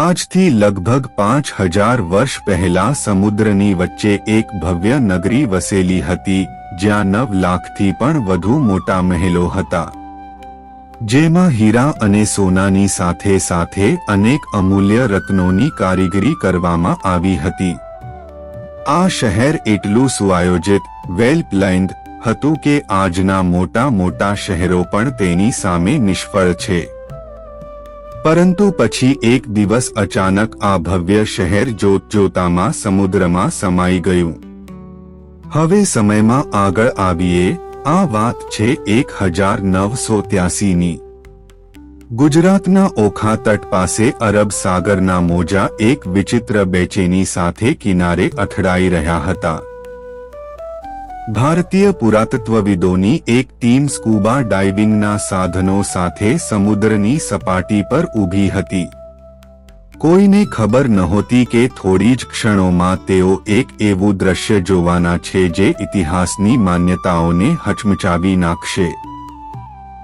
આજથી લગભગ પાંચ હજાર વર્ષ પહેલા સમુદ્રની વચ્ચે એક ભવ્ય નગરી વસેલી હતી, જ્યાં નવ લાખથી પણ વધુ મોટા મહેલો હતા. જેમાં હીરા અને સોનાની સાથે સાથે અનેક અમૂલ્ય રત્નોની કારીગરી કરવામાં આવી હતી. આ શહેર એટલું સુઆયોજિત વેલ પ્લાઇન્ડ હતું કે આજના મોટા મોટા શહેરો પણ તેની સામે નિષ્ફળ છે. પરંતુ પછી એક દિવસ અચાનક આ ભવ્ય શહેર જોત જોતામાં સમુદ્રમાં સમાઈ ગયું. હવે સમયમાં આગળ આવીએ, આ વાત છે એક હજાર નવસો ત્યાસીની. ગુજરાતના ઓખા તટ પાસે અરબ સાગરના મોજા એક વિચિત્ર બેચેની સાથે કિનારે અથડાઈ રહ્યા હતા. ભારતીય પુરાતત્વવિદોની એક ટીમ સ્કૂબા ડાઇવિંગના સાધનો સાથે સમુદ્રની સપાટી પર ઊભી હતી. કોઈને ખબર નહોતી કે થોડી જ ક્ષણોમાં તેઓ એક એવું દ્રશ્ય જોવાના છે જે ઇતિહાસની માન્યતાઓને હચમચાવી નાખશે.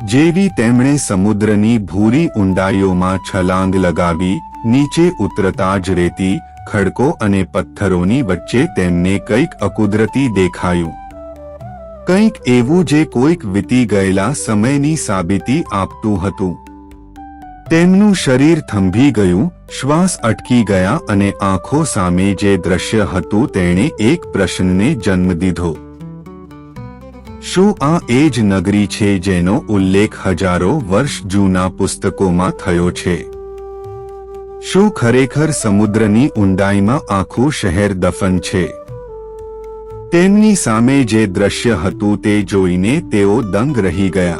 જેવી તેમણે સમુદ્રની ભૂરી ઊંડાઈઓમાં છલાંગ લગાવી, નીચે ઉતરતા જ રેતી, ખડકો અને પથ્થરોની વચ્ચે તેમને કંઈક અકુદરતી દેખાયું. કંઈક એવું જે કોઈક વીતી ગયેલા સમયની સાબિતી આપતું હતું. તેમનું શરીર થંભી ગયું, શ્વાસ અટકી ગયા અને આંખો સામે જે દ્રશ્ય હતું તેણે એક પ્રશ્નને જન્મ દીધો. શું આ એ જ નગરી છે જેનો ઉલ્લેખ હજારો વર્ષ જૂના પુસ્તકોમાં થયો છે? શું ખરેખર સમુદ્રની ઊંડાઈમાં આખું શહેર દફન છે? તેમની સામે જે દ્રશ્ય હતું તે જોઈને તેઓ દંગ રહી ગયા.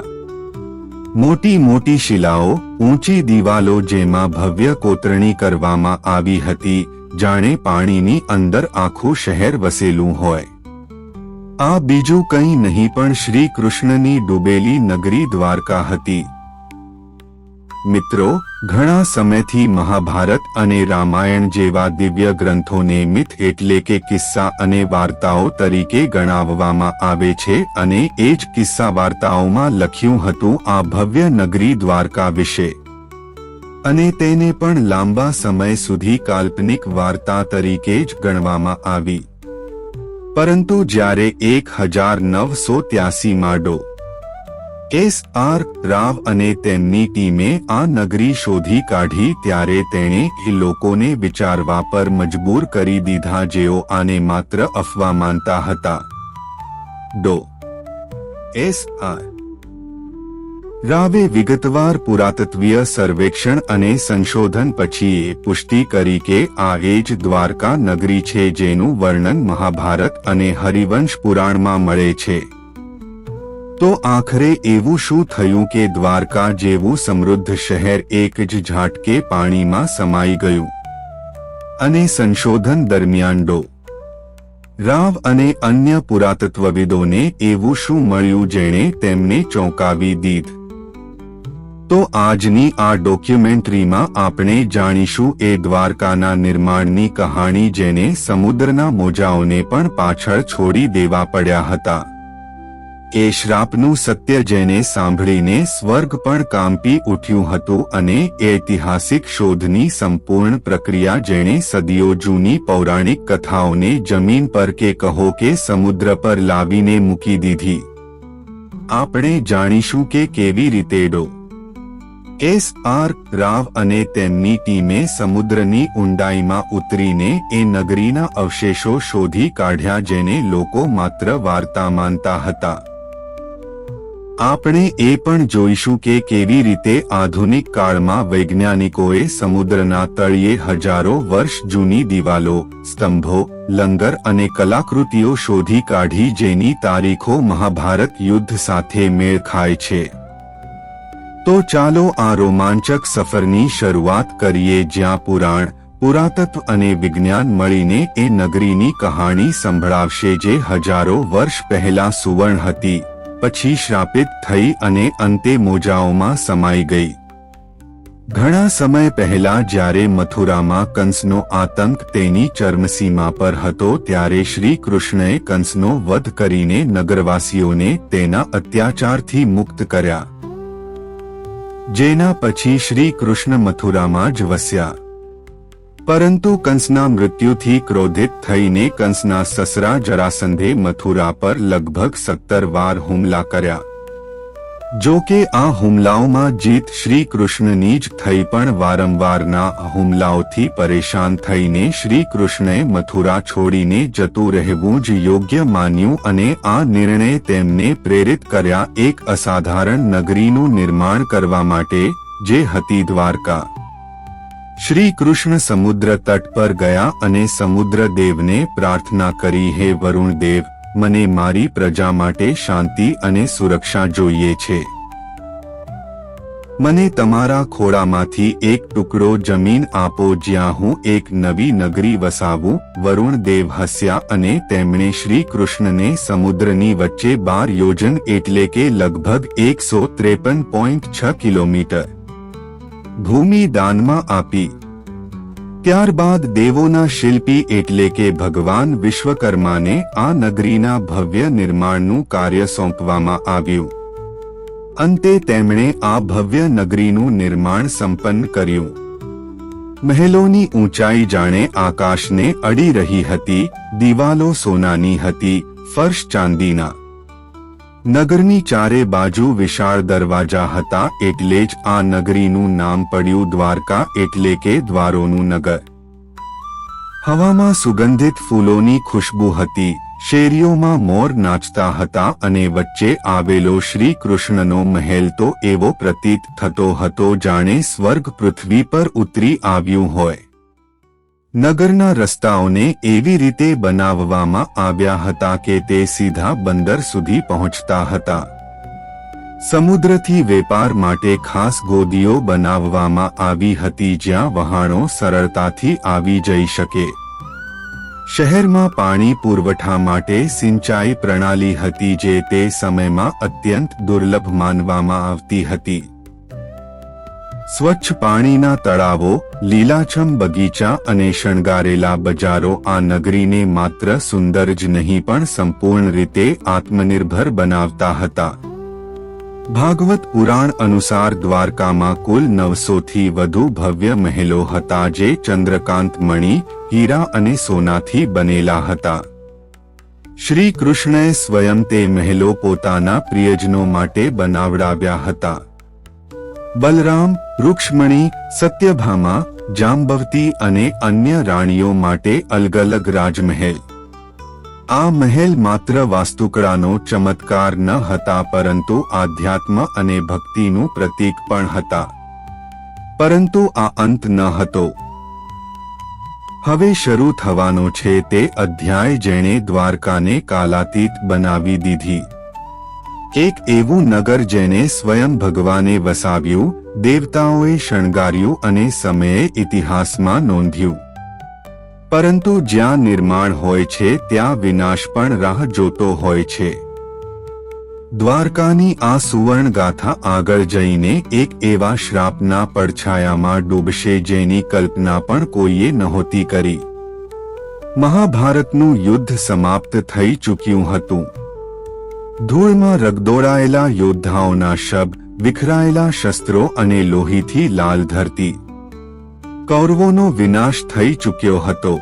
મોટી મોટી શિલાઓ, ઊંચી દિવાલો જેમાં ભવ્ય કોતરણી કરવામાં આવી હતી, જાણે પાણીની અંદર આખું શહેર વસેલું હોય. આ બીજું કંઈ નહીં પણ શ્રી કૃષ્ણની ડૂબેલી નગરી દ્વારકા હતી. મિત્રો, ઘણા સમયથી મહાભારત અને રામાયણ જેવા દિવ્ય ગ્રંથોને મિથ એટલે કે કિસ્સા અને વાર્તાઓ તરીકે ગણાવવામાં આવે છે અને એ જ કિસ્સા વાર્તાઓમાં લખ્યું હતું આ ભવ્ય નગરી દ્વારકા વિશે. અને તેને પણ લાંબા સમય સુધી કાલ્પનિક વાર્તા તરીકે જ ગણવામાં આવી. પરંતુ જ્યારે એક હજાર નવસો ત્યાસીમાં ડો. એસ આર, રાવ અને તેમની ટીમે આ નગરી શોધી કાઢી ત્યારે તેણે એ લોકોને વિચારવા પર મજબૂર કરી દીધા જેઓ આને માત્ર અફવા માનતા હતા. ડો. S R. રાવે વિગતવાર પુરાતત્વીય સર્વેક્ષણ અને સંશોધન પછી એ પુષ્ટિ કરી કે આ એ જ દ્વારકા નગરી છે જેનું વર્ણન મહાભારત અને હરિવંશ પુરાણમાં મળે છે. તો આખરે એવું શું થયું કે દ્વારકા જેવું સમૃદ્ધ શહેર એક જ ઝાટકે પાણીમાં સમાઈ ગયું? અને સંશોધન દરમિયાન ડો. રાવ અને અન્ય પુરાતત્વવિદોને એવું શું મળ્યું જેણે તેમને ચોંકાવી દીધ? તો આજની આ ડોક્યુમેન્ટરીમાં આપણે જાણીશું એ દ્વારકાના નિર્માણની કહાણી જેને સમુદ્રના મોજાઓને પણ પાછળ છોડી દેવા પડ્યા હતા. એ શ્રાપનું સત્ય જેને સાંભળીને સ્વર્ગ પણ કાંપી ઉઠ્યું હતું અને ઐતિહાસિક શોધની સંપૂર્ણ પ્રક્રિયા જેણે સદીઓ જૂની પૌરાણિક કથાઓને જમીન પર કે કહો કે સમુદ્ર પર લાવીને મૂકી દીધી. આપણે જાણીશું કે કેવી રીતે ડો. એસ આર રાવ અને તેમની ટીમે સમુદ્રની ઊંડાઈમાં ઉતરીને એ નગરીના અવશેષો શોધી કાઢ્યા જેને લોકો માત્ર વાર્તા માનતા હતા. આપણે એ પણ જોઈશું કે કેવી રીતે આધુનિક કાળમાં વૈજ્ઞાનિકોએ સમુદ્રના તળિયે હજારો વર્ષ જૂની દિવાલો, સ્તંભો, લંગર અને કલાકૃતિઓ શોધી કાઢી જેની તારીખો મહાભારત યુદ્ધ સાથે મેળ ખાય છે. તો ચાલો આ રોમાંચક સફરની શરૂઆત કરીએ જ્યાં પુરાણ, પુરાતત્વ અને વિજ્ઞાન મળીને એ નગરીની કહાણી સંભળાવશે જે હજારો વર્ષ પહેલા સુવર્ણ હતી. પછી શ્રાપિત થઈ અને અંતે મોજાઓમાં સમાઈ ગઈ. ઘણા સમય પહેલા જ્યારે મથુરામાં કંસનો આતંક તેની ચર્મસીમા પર હતો ત્યારે શ્રી કૃષ્ણએ કંસનો વધ કરીને નગરવાસીઓને તેના અત્યાચારથી મુક્ત કર્યા. જેના પછી શ્રી કૃષ્ણ મથુરામાં જ વસ્યા. પરંતુ કંસના મૃત્યુથી ક્રોધિત થઈને કંસના સસરા જરાસંધે મથુરા પર લગભગ સત્તર વાર હુમલા કર્યા. જો કે આ હુમલાઓમાં જીત શ્રી કૃષ્ણની જ થઈ પણ વારંવારના હુમલાઓથી પરેશાન થઈને શ્રી કૃષ્ણએ મથુરા છોડીને જતું રહેવું જ યોગ્ય માન્યું અને આ નિર્ણય તેમને પ્રેરિત કર્યા એક અસાધારણ નગરીનું નિર્માણ કરવા માટે, જે હતી દ્વારકા. શ્રી કૃષ્ણ સમુદ્ર તટ પર ગયા અને સમુદ્ર દેવને પ્રાર્થના કરી, હે વરુણ દેવ મને મારી પ્રજા માટે શાંતિ અને સુરક્ષા જોઈએ છે. મને તમારા ખોળામાંથી એક ટુકડો જમીન આપો, જ્યાં હું એક નવી નગરી વસાવું. વરુણ દેવ હસ્યા અને તેમણે શ્રી કૃષ્ણને સમુદ્રની વચ્ચે બાર યોજન એટલે કે લગભગ એકસો ત્રેપન પોઈન્ટ છ કિલોમીટર ભૂમિ દાનમાં આપી. ત્યારબાદ દેવોના શિલ્પી એટલે કે ભગવાન વિશ્વકર્માને આ નગરીના ભવ્ય નિર્માણનું કાર્ય સોંપવામાં આવ્યું. અંતે તેમણે આ ભવ્ય નગરીનું નિર્માણ સંપન્ન કર્યું. મહેલોની ઊંચાઈ જાણે આકાશને અડી રહી હતી, દિવાલો સોનાની હતી, ફર્શ ચાંદીના. નગરની ચારે બાજુ વિશાળ દરવાજા હતા એટલે જ આ નગરીનું નામ પડ્યું દ્વારકા એટલે કે દ્વારોનું નગર. હવામાં સુગંધિત ફૂલોની ખુશ્બુ હતી, શેરીઓમાં મોર નાચતા હતા અને વચ્ચે આવેલો શ્રી કૃષ્ણનો મહેલ તો એવો પ્રતીત થતો હતો જાણે સ્વર્ગ પૃથ્વી પર ઉતરી આવ્યું હોય. નગરના રસ્તાઓને એવી રીતે બનાવવામાં આવ્યા હતા કે તે સીધા બંદર સુધી પહોંચતા હતા. સમુદ્રથી વેપાર માટે ખાસ ગોદીઓ બનાવવામાં આવી હતી જ્યાં વહાણો સરળતાથી આવી જઈ શકે. શહેરમાં પાણી પુરવઠા માટે સિંચાઈ પ્રણાલી હતી જે તે સમયમાં અત્યંત દુર્લભ માનવામાં આવતી હતી. સ્વચ્છ પાણીના તળાવો, લીલાછમ બગીચા અને શણગારેલા બજારો આ નગરીને માત્ર સુંદર જ નહીં પણ સંપૂર્ણ રીતે આત્મનિર્ભર બનાવતા હતા. ભાગવત પુરાણ અનુસાર દ્વારકામાં કુલ નવસોથી વધુ ભવ્ય મહેલો હતા જે ચંદ્રકાંત મણિ, હીરા અને સોનાથી બનેલા હતા. શ્રી કૃષ્ણએ સ્વયં તે મહેલો પોતાના પ્રિયજનો માટે બનાવડાવ્યા હતા. બલરામ, રૂક્ષ્મણી, સત્યભામા, જાંબવતી અને અન્ય રાણીઓ માટે અલગ અલગ રાજમહેલ. આ મહેલ માત્ર વાસ્તુકળાનો ચમત્કાર ન હતા પરંતુ આધ્યાત્મ અને ભક્તિનું પ્રતીક પણ હતા. પરંતુ આ અંત ન હતો. હવે શરૂ થવાનો છે તે અધ્યાય જેણે દ્વારકાને કાલાતીત બનાવી દીધી. એક એવું નગર જેને સ્વયં ભગવાને વસાવ્યું, દેવતાઓએ શણગાર્યું અને સમયે ઇતિહાસમાં નોંધ્યું. પરંતુ જ્યાં નિર્માણ હોય છે, ત્યાં વિનાશ પણ રાહ જોતો હોય છે. દ્વારકાની આ સુવર્ણ ગાથા આગળ જઈને એક એવા શ્રાપના પડછાયામાં ડૂબશે જેની કલ્પના પણ કોઈએ નહોતી કરી. મહાભારતનું યુદ્ધ સમાપ્ત થઈ ચૂક્યું હતું. ધૂળમાં રગદોળાયેલા યોદ્ધાઓના શબ, વિખરાયેલા શસ્ત્રો અને લોહીથી લાલ ધરતી. કૌરવોનો વિનાશ થઈ ચૂક્યો હતો.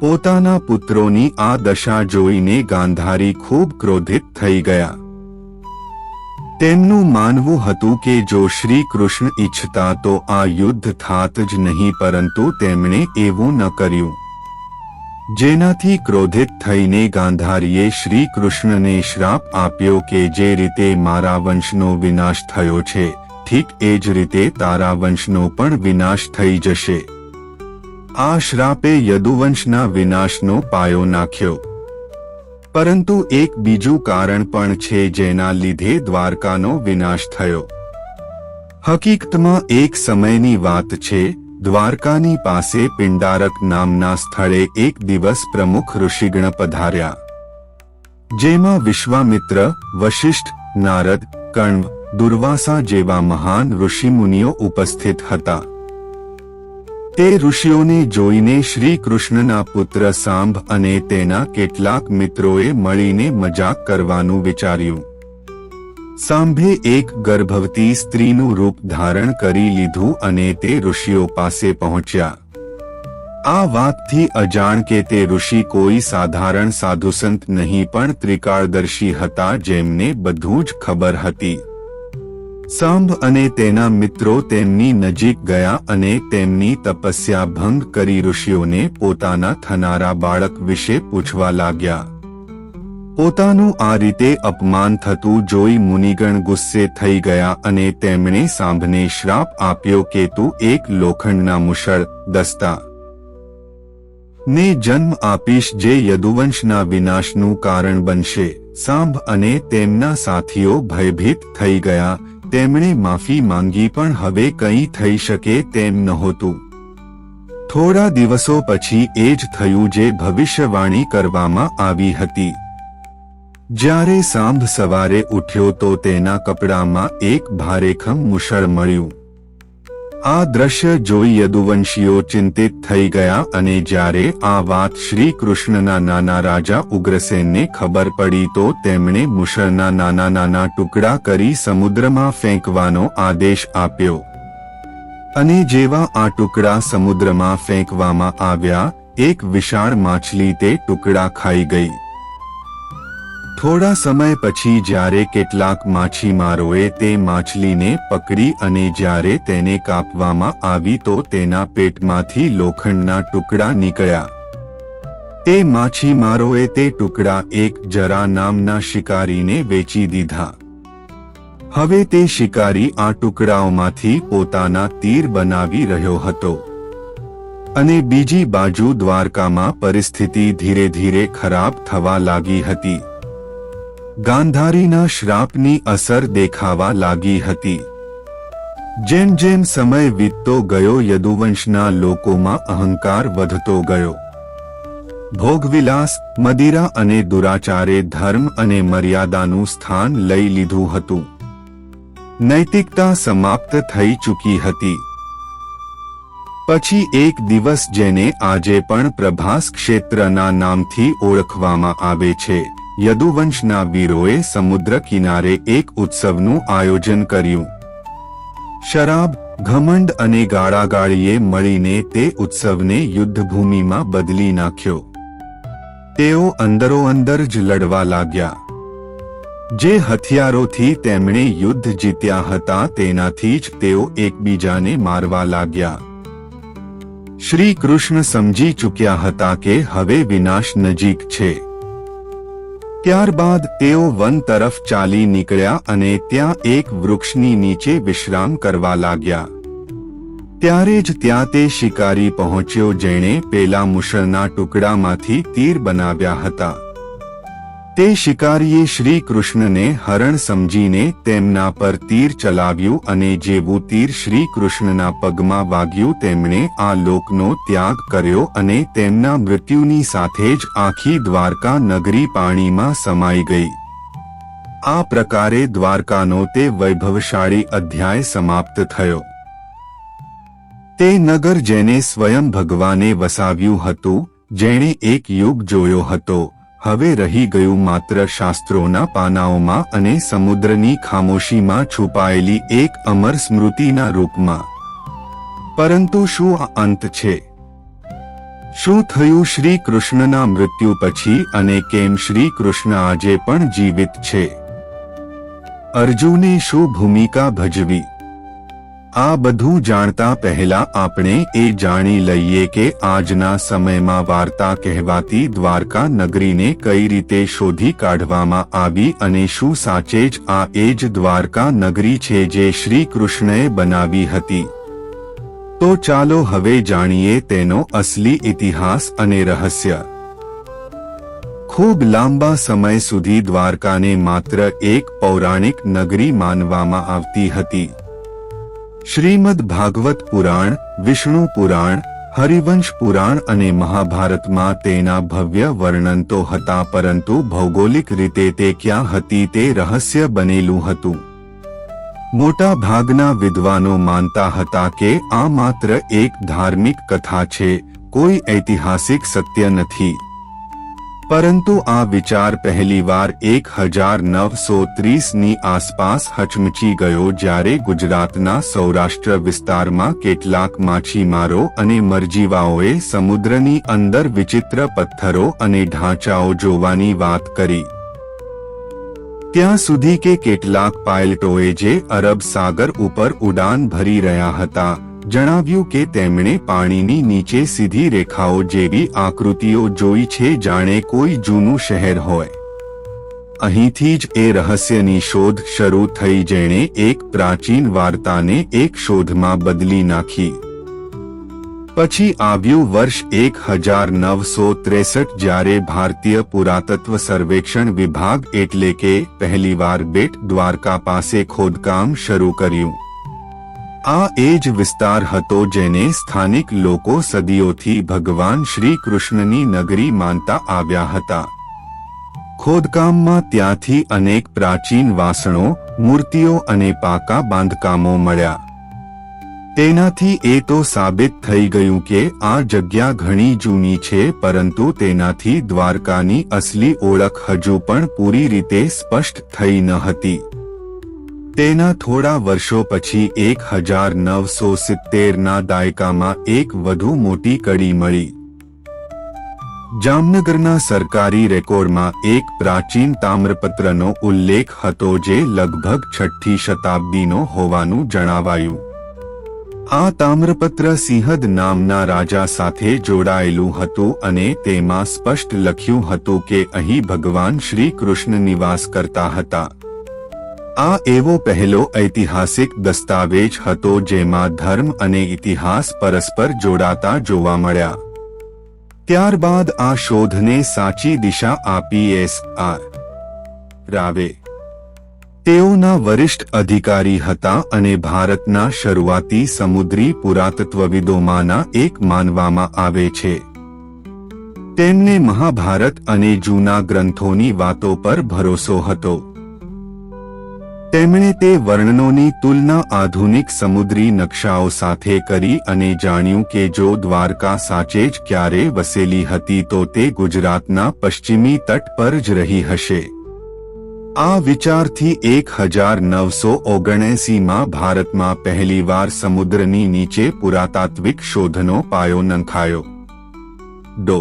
પોતાના પુત્રોની આ દશા જોઈને ગાંધારી ખૂબ ક્રોધિત થઈ ગયા. તેમનું માનવું હતું કે જો શ્રી કૃષ્ણ ઈચ્છતા તો આ યુદ્ધ થાત જ નહીં પરંતુ તેમણે એવું ન કર્યું. જેનાથી ક્રોધિત થઈને ગાંધારીએ શ્રી કૃષ્ણને શ્રાપ આપ્યો કે જે રીતે મારા વંશનો વિનાશ થયો છે, ઠીક એ જ રીતે તારા વંશનો પણ વિનાશ થઈ જશે. આ શ્રાપે યદુવંશના વિનાશનો પાયો નાખ્યો. પરંતુ એક બીજું કારણ પણ છે જેના લીધે દ્વારકાનો વિનાશ થયો. હકીકતમાં એક સમયની વાત છે દ્વારકાની પાસે પિંડારક નામના સ્થળે એક દિવસ પ્રમુખ ઋષિગણ પધાર્યા. જેમાં વિશ્વામિત્ર, વશિષ્ઠ, નારદ કણ્વ દુર્વાસા જેવા મહાન ઋષિમુનિઓ ઉપસ્થિત હતા. તે ઋષિઓને જોઈને શ્રી કૃષ્ણના પુત્ર સાંભ અને તેના કેટલાક મિત્રોએ મળીને મજાક કરવાનું વિચાર્યું. સાંભે એક ગર્ભવતી સ્ત્રીનું રૂપ ધારણ કરી લીધું અને તે ઋષિઓ પાસે પહોંચ્યા. આ વાતથી અજાણ કે તે ઋષિ કોઈ સાધારણ સાધુસંત નહીં પણ ત્રિકાળદર્શી હતા જેમને બધું જ ખબર હતી. સાંભ અને તેના મિત્રો તેમની નજીક ગયા અને તેમની તપસ્યા ભંગ કરી ઋષિઓને પોતાના થનારા બાળક વિશે પૂછવા લાગ્યા. પોતાનું આ રીતે અપમાન થતું જોઈ મુનિગણ ગુસ્સે થઈ ગયા અને તેમણે સાંભને શ્રાપ આપ્યો કે તું એક લોખંડના મુશળ દસ્તા. ને જન્મ આપીશ જે યદુવંશના વિનાશનું કારણ બનશે. સાંભ અને તેમના સાથીઓ ભયભીત થઈ ગયા. તેમણે માફી માંગી પણ હવે કંઈ થઈ શકે તેમ નહોતું. થોડા દિવસો પછી એ જ થયું જે ભવિષ્યવાણી કરવામાં આવી હતી. જ્યારે સાંભ સવારે ઉઠ્યો તો તેના કપડામાં એક ભારેખમ મુશળ મળ્યું. આ દ્રશ્ય જોઈ યદુવંશીઓ ચિંતિત થઈ ગયા અને જ્યારે આ વાત શ્રી કૃષ્ણના નાના રાજા ઉગ્રસેનને ખબર પડી તો તેમણે મુશળના નાના નાના ટુકડા કરી સમુદ્રમાં ફેંકવાનો આદેશ આપ્યો. અને જેવા આ ટુકડા સમુદ્રમાં ફેંકવામાં આવ્યા, એક વિશાળ માછલી તે ટુકડા ખાઈ ગઈ. થોડા સમય પછી જ્યારે કેટલાક માછીમારોએ તે માછલીને પકડી અને જ્યારે તેને કાપવામાં આવી તો તેના પેટમાંથી લોખંડના ટુકડા નીકળ્યા. તે માછીમારોએ તે ટુકડા એક જરા નામના શિકારીને વેચી દીધા. હવે તે શિકારી આ ટુકડાઓમાંથી પોતાના તીર બનાવી રહ્યો હતો. અને બીજી બાજુ દ્વારકામાં પરિસ્થિતિ ધીરે ધીરે ખરાબ થવા લાગી હતી. ગાંધારીના શ્રાપની અસર દેખાવા લાગી હતી. જેમ જેમ સમય વીતતો ગયો, યદુવંશના લોકોમાં અહંકાર વધતો ગયો. ભોગવિલાસ, મદિરા અને દુરાચારે ધર્મ અને મર્યાદાનું સ્થાન લઈ લીધું હતું. નૈતિકતા સમાપ્ત થઈ ચૂકી હતી. પછી એક દિવસ જેને આજે પણ પ્રભાસ ક્ષેત્રના નામથી ઓળખવામાં આવે છે. યદુવંશના વીરોએ સમુદ્ર કિનારે એક ઉત્સવનું આયોજન કર્યું. શરાબ, ઘમંડ અને ગાળાગાળીએ મળીને તે ઉત્સવને યુદ્ધભૂમિમાં બદલી નાખ્યો. તેઓ અંદરોઅંદર જ લડવા લાગ્યા. જે હથિયારોથી તેમણે યુદ્ધ જીત્યા હતા તેનાથી જ તેઓ એકબીજાને મારવા લાગ્યા. શ્રી કૃષ્ણ સમજી ચૂક્યા હતા કે હવે વિનાશ નજીક છે. ત્યારબાદ તેઓ વન તરફ ચાલી નીકળ્યા અને ત્યાં એક વૃક્ષની નીચે વિશ્રામ કરવા લાગ્યા. ત્યારે જ ત્યાં તે શિકારી પહોંચ્યો જેણે પેલા મુશળના ટુકડામાંથી તીર બનાવ્યા હતા. તે શિકારીએ શ્રી કૃષ્ણને હરણ સમજીને તેમના પર તીર ચલાવ્યું અને જેવું તીર શ્રી કૃષ્ણના પગમાં વાગ્યું તેમણે આ લોકનો ત્યાગ કર્યો અને તેમના મૃત્યુની સાથે જ આખી દ્વારકા નગરી પાણીમાં સમાઈ ગઈ. આ પ્રકારે દ્વારકાનો તે વૈભવશાળી અધ્યાય સમાપ્ત થયો. તે નગર જેને સ્વયં ભગવાને વસાવ્યું હતું, જેણે એક યુગ જોયો હતો. હવે રહી ગયું માત્ર શાસ્ત્રોના પાનાઓમાં અને સમુદ્રની ખામોશીમાં છુપાયેલી એક અમર સ્મૃતિના રૂપમાં. પરંતુ શું આ અંત છે? શું થયું શ્રી કૃષ્ણના મૃત્યુ પછી અને કેમ શ્રી કૃષ્ણ આજે પણ જીવિત છે? અર્જુને શું ભૂમિકા ભજવી? આ બધું જાણતા પહેલા આપણે એ જાણી લઈએ કે આજના સમયમાં વાર્તા કહેવાતી દ્વારકા નગરીને કઈ રીતે શોધી કાઢવામાં આવી અને શું સાચે જ આ એ જ દ્વારકા નગરી છે જે શ્રી કૃષ્ણએ બનાવી હતી. તો ચાલો હવે જાણીએ તેનો અસલી ઇતિહાસ અને રહસ્ય. ખૂબ લાંબા સમય સુધી દ્વારકાને માત્ર એક પૌરાણિક નગરી માનવામાં આવતી હતી. શ્રીમદ ભાગવત પુરાણ, વિષ્ણુ પુરાણ, હરિવંશ પુરાણ અને મહાભારતમાં તેના ભવ્ય વર્ણન તો હતા પરંતુ ભૌગોલિક રીતે તે ક્યાં હતી તે રહસ્ય બનેલું હતું. મોટા ભાગના વિદ્વાનો માનતા હતા કે આ માત્ર એક ધાર્મિક કથા છે, કોઈ ઐતિહાસિક સત્ય નથી. પરંતુ આ વિચાર પહેલીવાર એક હજાર નવસો ત્રીસની આસપાસ હચમચી ગયો જ્યારે ગુજરાતના સૌરાષ્ટ્ર વિસ્તારમાં કેટલાક માછીમારો અને મરજીવાઓએ સમુદ્રની અંદર વિચિત્ર પથ્થરો અને ઢાંચાઓ જોવાની વાત કરી. ત્યાં સુધી કે કેટલાક પાયલટોએ જે અરબ સાગર ઉપર ઉડાન ભરી રહ્યા હતા જણાવ્યું કે તેમણે પાણીની નીચે સીધી રેખાઓ જેવી આકૃતિઓ જોઈ છે, જાણે કોઈ જૂનું શહેર હોય. અહીંથી જ એ રહસ્યની શોધ શરૂ થઈ જેણે એક પ્રાચીન વાર્તાને એક શોધમાં બદલી નાખી. પછી આવ્યું વર્ષ એક હજાર નવસો ત્રેસઠ જ્યારે ભારતીય પુરાતત્વ સર્વેક્ષણ વિભાગ એટલે કે પહેલીવાર બેટ દ્વારકા પાસે ખોદકામ શરૂ કર્યું. આ એ જ વિસ્તાર હતો જેને સ્થાનિક લોકો સદીઓથી ભગવાન શ્રી કૃષ્ણની નગરી માનતા આવ્યા હતા. ખોદકામમાં ત્યાંથી અનેક પ્રાચીન વાસણો, મૂર્તિઓ અને પાકા બાંધકામો મળ્યા. તેનાથી એ તો સાબિત થઈ ગયું કે આ જગ્યા ઘણી જૂની છે પરંતુ તેનાથી દ્વારકાની અસલી ઓળખ હજુ પણ પૂરી રીતે સ્પષ્ટ થઈ ન હતી. તેના થોડા વર્ષો પછી એક હજાર નવસો સિત્તેરના દાયકામાં એક વધુ મોટી કડી મળી. જામનગરના સરકારી રેકોર્ડમાં એક પ્રાચીન તામ્રપત્રનો ઉલ્લેખ હતો જે લગભગ છઠ્ઠી શતાબ્દીનો હોવાનું જણાવાયું. આ તામ્રપત્ર સિંહદ નામના રાજા સાથે જોડાયેલું હતું અને તેમાં સ્પષ્ટ લખ્યું હતું કે અહીં ભગવાન શ્રી કૃષ્ણ નિવાસ કરતા હતા. આ એવો પહેલો ઐતિહાસિક દસ્તાવેજ હતો જેમાં ધર્મ અને ઇતિહાસ પરસ્પર જોડાતા જોવા મળ્યા. ત્યારબાદ આ શોધને સાચી દિશા આપી એસ. આર. રાવે. તેઓના વરિષ્ઠ અધિકારી હતા અને ભારતના શરૂઆતી સમુદ્રી પુરાતત્વવિદોમાંના એક માનવામાં આવે છે. તેમને મહાભારત અને જૂના ગ્રંથોની વાતો પર ભરોસો હતો. તેમણે તે વર્ણનોની તુલના આધુનિક સમુદ્રી નકશાઓ સાથે કરી અને જાણ્યું કે જો દ્વારકા સાચે જ ક્યારે વસેલી હતી તો તે ગુજરાતના પશ્ચિમી તટ પર જ રહી હશે. આ વિચારથી એક હજાર નવસો ઓગણએસીમાં ભારતમાં પહેલીવાર સમુદ્રની નીચે પુરાતાત્વિક શોધનો પાયો નંખાયો. ડો.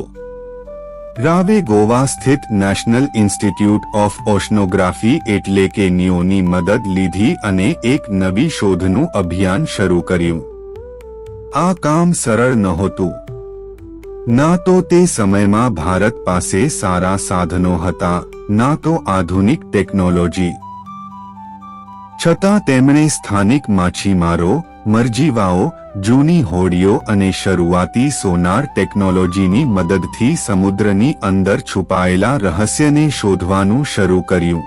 રાવે ગોવા સ્થિત નેશનલ ઇન્સ્ટિટ્યૂટ ઓફ ઓશનોગ્રાફી એટલે કે નિયોની મદદ લીધી અને એક નવી શોધનું અભિયાન શરૂ કર્યું. આ કામ સરળ નહોતું. ના તો તે સમયમાં ભારત પાસે સારા સાધનો હતા, ના તો આધુનિક ટેકનોલોજી. છતાં તેમણે સ્થાનિક માછીમારો મરજીવાઓ, જૂની હોડીઓ અને શરૂઆતી સોનાર ટેકનોલોજીની મદદથી સમુદ્રની અંદર છુપાયેલા રહસ્યને શોધવાનું શરૂ કર્યું.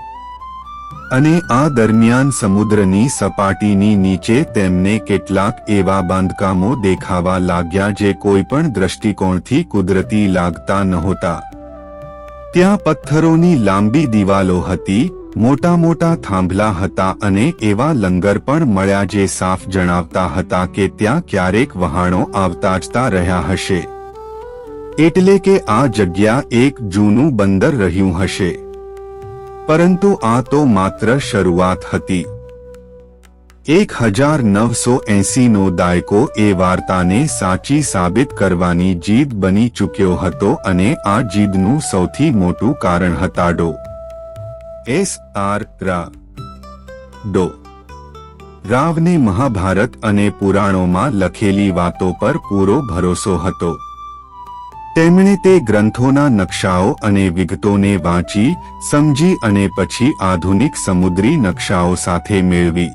અને આ દરમિયાન સમુદ્રની સપાટીની નીચે તેમને કેટલાક એવા બાંધકામો દેખાવા લાગ્યા જે કોઈપણ દ્રષ્ટિકોણથી કુદરતી લાગતા નહોતા. ત્યાં પથ્થરોની લાંબી દિવાલો હતી મોટા મોટા થાંભલા હતા અને એવા લંગર પણ મળ્યા જે સાફ જણાવતા હતા કે ત્યાં ક્યારેક વહાણો આવતા જતા રહ્યા હશે. એટલે કે આ જગ્યા એક જૂનું બંદર રહ્યું હશે. પરંતુ આ તો માત્ર શરૂઆત હતી. એક હજાર નવસો એંસીનો દાયકો એ વાર્તાને સાચી સાબિત કરવાની જીદ બની ચૂક્યો હતો અને આ જીદનું સૌથી મોટું કારણ હતાડો. એસ આર રા ડો. રાવને મહાભારત અને પુરાણોમાં લખેલી વાતો પર પૂરો ભરોસો હતો. તેમણે તે ગ્રંથોના નકશાઓ અને વિગતોને વાંચી, સમજી અને પછી આધુનિક સમુદ્રી નકશાઓ સાથે મેળવી.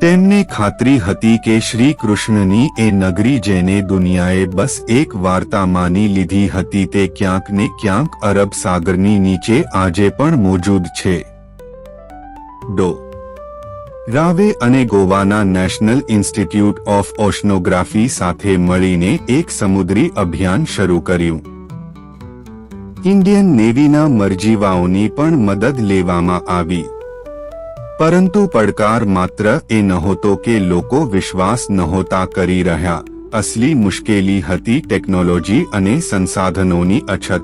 તેમને ખાતરી હતી કે શ્રી કૃષ્ણની એ નગરી જેને દુનિયાએ બસ એક વાર્તા માની લીધી હતી તે ક્યાંક ને ક્યાંક અરબ સાગરની નીચે આજે પણ મોજૂદ છે. ડો. રાવે અને ગોવાના નેશનલ ઇન્સ્ટિટ્યૂટ ઓફ ઓશનોગ્રાફી સાથે મળીને એક સમુદ્રી અભિયાન શરૂ કર્યું. ઇન્ડિયન નેવીના મરજીવાઓની પણ મદદ લેવામાં આવી. પરંતુ પડકાર માત્ર એ નહોતો કે લોકો વિશ્વાસ નહોતા કરી રહ્યા. અસલી મુશ્કેલી હતી ટેકનોલોજી અને સંસાધનોની અછત.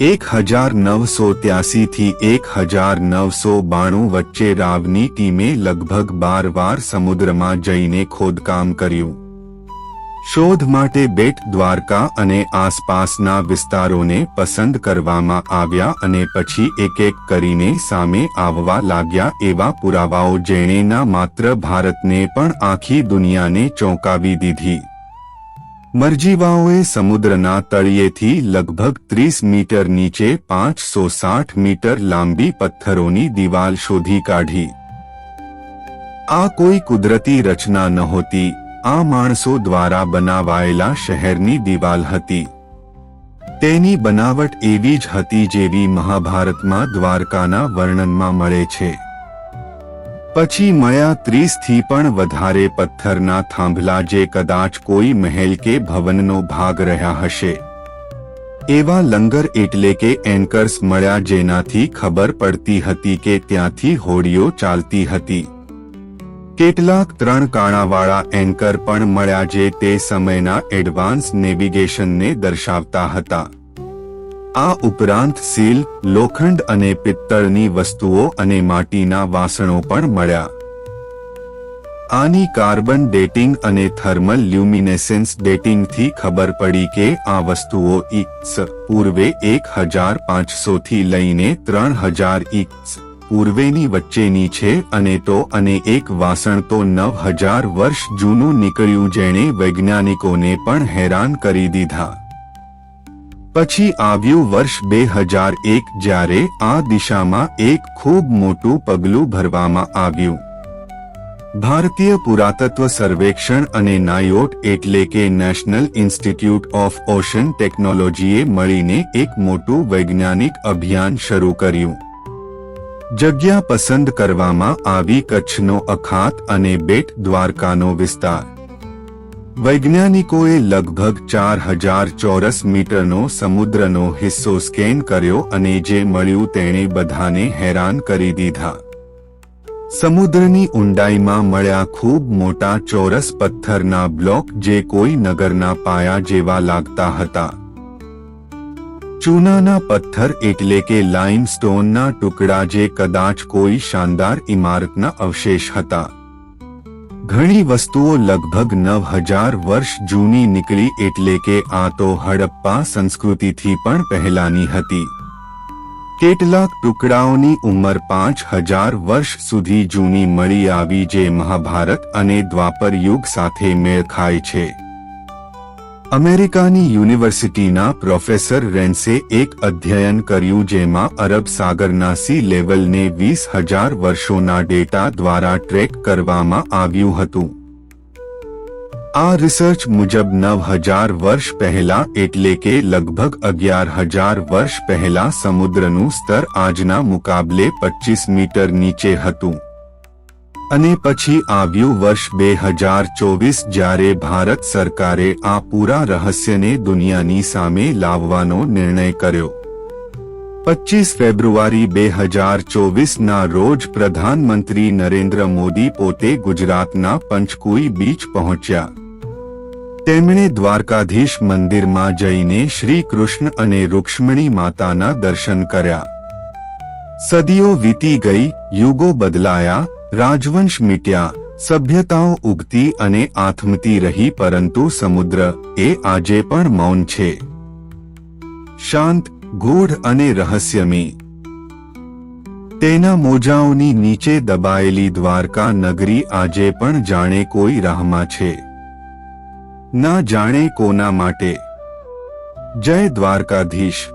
એક હજાર નવસો ત્યાસી થી એક હજાર નવસો બાણું વચ્ચે રાવની ટીમે લગભગ બાર વાર સમુદ્રમાં જઈને ખોદકામ કર્યું. શોધ માટે બેટ દ્વારકા અને આસપાસના વિસ્તારોને પસંદ કરવામાં આવ્યા અને પછી એક એક કરીને સામે આવવા લાગ્યા એવા પુરાવાઓ જેણે ના માત્ર ભારતને પણ આખી દુનિયાને ચોંકાવી દીધી. મરજીવાઓએ સમુદ્રના તળિયેથી લગભગ ત્રીસ મીટર નીચે પાંચસો સાઠ મીટર લાંબી પથ્થરોની દિવાલ શોધી કાઢી. આ કોઈ કુદરતી રચના નહોતી. આ માણસો દ્વારા બનાવાયેલા શહેરની દિવાલ હતી. તેની બનાવટ એવી જ હતી જેવી મહાભારતમાં દ્વારકાના વર્ણનમાં મળે છે. પછી મળ્યા ત્રીસથી પણ વધારે પથ્થરના થાંભલા જે કદાચ કોઈ મહેલ કે ભવનનો ભાગ રહ્યા હશે. એવા લંગર એટલે કે એન્કર્સ મળ્યા જેનાથી ખબર પડતી હતી કે ત્યાંથી હોડીઓ ચાલતી હતી. કેટલાક ત્રણ કાણાવાળા એન્કર પણ મળ્યા જે તે સમયના એડવાન્સ નેવિગેશનને દર્શાવતા હતા. આ ઉપરાંત સીલ, લોખંડ અને પિત્તળની વસ્તુઓ અને માટીના વાસણો પણ મળ્યા. આની કાર્બન ડેટિંગ અને થર્મલ લ્યુમિનેસેન્સ ડેટિંગથી ખબર પડી કે આ વસ્તુઓ ઇક્સ પૂર્વે એક હજાર પાંચસો થી લઈને ત્રણ હજાર ઇક્સ પૂર્વેની વચ્ચેની છે અને તો અને એક વાસણ તો નવ હજાર વર્ષ જૂનું નીકળ્યું જેણે વૈજ્ઞાનિકોને પણ હેરાન કરી દીધા. પછી આવ્યું વર્ષ બે હજાર એક જ્યારે આ દિશામાં એક ખૂબ મોટું પગલું ભરવામાં આવ્યું. ભારતીય પુરાતત્વ સર્વેક્ષણ અને નાયોટ એટલે કે નેશનલ ઇન્સ્ટિટ્યૂટ ઓફ ઓશન ટેકનોલોજીએ મળીને એક મોટું વૈજ્ઞાનિક અભિયાન શરૂ કર્યું. જગ્યા પસંદ કરવામાં આવી કચ્છનો અખાત અને બેટ દ્વારકાનો વિસ્તાર. વૈજ્ઞાનિકોએ લગભગ ચાર હજાર ચોરસ મીટરનો સમુદ્રનો હિસ્સો સ્કેન કર્યો અને જે મળ્યું તેણે બધાને હેરાન કરી દીધા. સમુદ્રની ઊંડાઈમાં મળ્યા ખૂબ મોટા ચોરસ પથ્થરના બ્લોક જે કોઈ નગરના પાયા જેવા લાગતા હતા. ચૂનાના પથ્થર એટલે કે લાઇમસ્ટોનના ટુકડા જે કદાચ કોઈ શાનદાર ઇમારતના અવશેષ હતા. ઘણી વસ્તુઓ લગભગ નવ હજાર વર્ષ જૂની નીકળી એટલે કે આ તો હડપ્પા સંસ્કૃતિથી પણ પહેલાની હતી. કેટલાક ટુકડાઓની ઉંમર પાંચ હજાર વર્ષ સુધી જૂની મળી આવી જે મહાભારત અને દ્વાપર યુગ સાથે મેળ ખાય છે. અમેરિકાની યુનિવર્સિટીના પ્રોફેસર રેન્સે એક અધ્યયન કર્યું જેમાં અરબ સાગરના સી લેવલને વીસ હજાર વર્ષોના ડેટા દ્વારા ટ્રેક કરવામાં આવ્યું હતું. આ રિસર્ચ મુજબ નવ હજાર વર્ષ પહેલા એટલે કે લગભગ અગિયાર હજાર વર્ષ પહેલા સમુદ્રનું સ્તર આજના મુકાબલે પચીસ મીટર નીચે હતું. અને પછી આવ્યું વર્ષ બે હજાર ચોવીસ જ્યારે ભારત સરકારે આ પૂરા રહસ્યને દુનિયાની સામે લાવવાનો નિર્ણય કર્યો. પચીસ ફેબ્રુઆરી બે હજાર ચોવીસના રોજ પ્રધાનમંત્રી નરેન્દ્ર મોદી પોતે ગુજરાતના પંચકુઈ બીચ પહોંચ્યા. તેમણે દ્વારકાધીશ મંદિરમાં જઈને શ્રી કૃષ્ણ અને રૂક્ષ્મણી માતાના દર્શન કર્યા. સદીઓ વીતી ગઈ, યુગો બદલાયા રાજવંશ મીટ્યા, સભ્યતાઓ ઉગતી અને આથમતી રહી પરંતુ સમુદ્ર એ આજે પણ મૌન છે. શાંત, ગૂઢ અને રહસ્યમી તેના મોજાઓની નીચે દબાયેલી દ્વારકા નગરી આજે પણ જાણે કોઈ રાહમાં છે. ના જાણે કોના માટે. જય દ્વારકાધીશ.